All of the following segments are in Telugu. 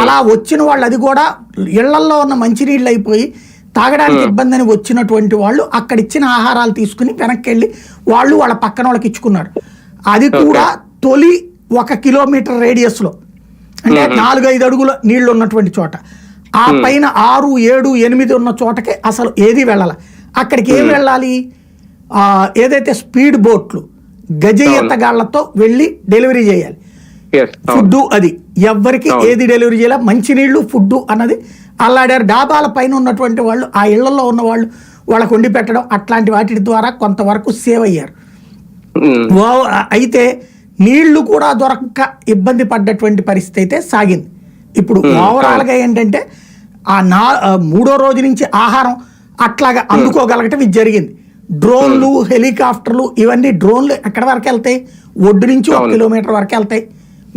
అలా వచ్చిన వాళ్ళు అది కూడా ఇళ్ళల్లో ఉన్న మంచినీళ్ళు అయిపోయి తాగడానికి ఇబ్బంది అని వచ్చినటువంటి వాళ్ళు అక్కడ ఇచ్చిన ఆహారాలు తీసుకుని వెనక్కి వెళ్ళి వాళ్ళు వాళ్ళ పక్కన వాళ్ళకి ఇచ్చుకున్నారు. అది కూడా తొలి ఒక కిలోమీటర్ రేడియస్లో అంటే నాలుగు ఐదు అడుగుల నీళ్ళు ఉన్నటువంటి చోట. ఆ పైన ఆరు ఏడు ఎనిమిది ఉన్న చోటకి అసలు ఏది వెళ్ళాల. అక్కడికి ఏం వెళ్ళాలి? ఏదైతే స్పీడ్ బోట్లు గజ ఎత్తగాళ్ళతో వెళ్ళి డెలివరీ చేయాలి. ఫుడ్ అది. ఎవ్వరికి అవును. ఏది డెలివరీ చేయాలి? మంచినీళ్ళు ఫుడ్ అన్నది అల్లాడారు. డాబాల పైన ఉన్నటువంటి వాళ్ళు ఆ ఇళ్ళలో ఉన్న వాళ్ళు వాళ్ళకు వండి పెట్టడం అట్లాంటి వాటి ద్వారా కొంతవరకు సేవ్ అయ్యారు. అయితే నీళ్ళు కూడా దొరక్క ఇబ్బంది పడ్డటువంటి పరిస్థితి అయితే సాగింది. ఇప్పుడు ఓవరాల్గా ఏంటంటే ఆ నా మూడో రోజు నుంచి ఆహారం అట్లాగా అందుకోగలగటం ఇది జరిగింది. డ్రోన్లు హెలికాప్టర్లు ఇవన్నీ డ్రోన్లు ఎక్కడి వరకు వెళ్తాయి? ఒడ్డు నుంచి ఒక. కిలోమీటర్ వరకు వెళ్తాయి.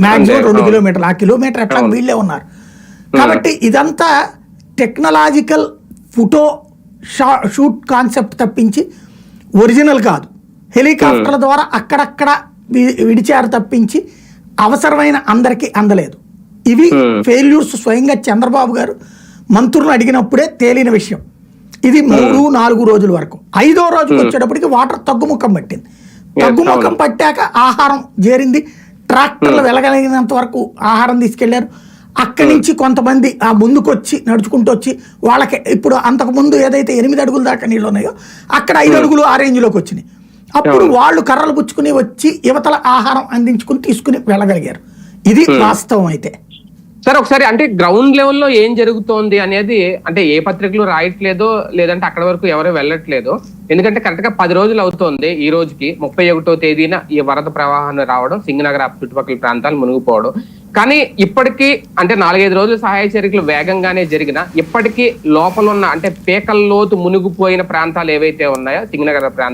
మాక్సిమం రెండు. కిలోమీటర్లు. ఆ కిలోమీటర్ ఎట్లా. వీళ్ళే ఉన్నారు. కాబట్టి ఇదంతా టెక్నాలజికల్ ఫోటో షా షూట్ కాన్సెప్ట్ తప్పించి ఒరిజినల్ కాదు. హెలికాప్టర్ల ద్వారా అక్కడక్కడ విడిచారు తప్పించి అవసరమైన అందరికీ అందలేదు. ఇవి. ఫెయిల్యూర్స్ స్వయంగా చంద్రబాబు గారు మంత్రులు అడిగినప్పుడే తేలిన విషయం. ఇది మూడు నాలుగు రోజుల వరకు. ఐదో రోజుకి వచ్చేటప్పటికి వాటర్ తగ్గుముఖం పట్టింది. తగ్గుముఖం. పట్టాక ఆహారం చేరింది. ట్రాక్టర్లు వెళ్ళగలిగినంత వరకు ఆహారం తీసుకెళ్ళారు. అక్కడి నుంచి కొంతమంది ఆ ముందుకొచ్చి నడుచుకుంటూ వచ్చి వాళ్ళకి ఇప్పుడు అంతకు ముందు ఏదైతే ఎనిమిది అడుగుల దాకా నీళ్ళు ఉన్నాయో అక్కడ ఐదు అడుగులు ఆ రేంజ్లోకి వచ్చినాయి. అప్పుడు వాళ్ళు కర్రలు పుచ్చుకుని వచ్చి యువతల ఆహారం అందించుకుని తీసుకుని వెళ్ళగలిగారు. ఇది వాస్తవం అయితే. సార్ ఒకసారి అంటే గ్రౌండ్ లెవెల్లో ఏం జరుగుతోంది అనేది అంటే ఏ పత్రికలు రాయట్లేదో లేదంటే అక్కడ వరకు ఎవరు వెళ్ళట్లేదు ఎందుకంటే కరెక్ట్గా పది రోజులు అవుతోంది ఈ రోజుకి. ముప్పై ఒకటో తేదీన ఈ వరద ప్రవాహం రావడం సింగనగర్ చుట్టుపక్కల ప్రాంతాలు మునిగిపోవడం. కానీ ఇప్పటికీ అంటే నాలుగైదు రోజులు సహాయ చర్యలు వేగంగానే జరిగిన ఇప్పటికీ లోపల ఉన్న అంటే పేకల్లోతు మునిగిపోయిన ప్రాంతాలు ఏవైతే ఉన్నాయో సింగనగర్ ప్రాంతం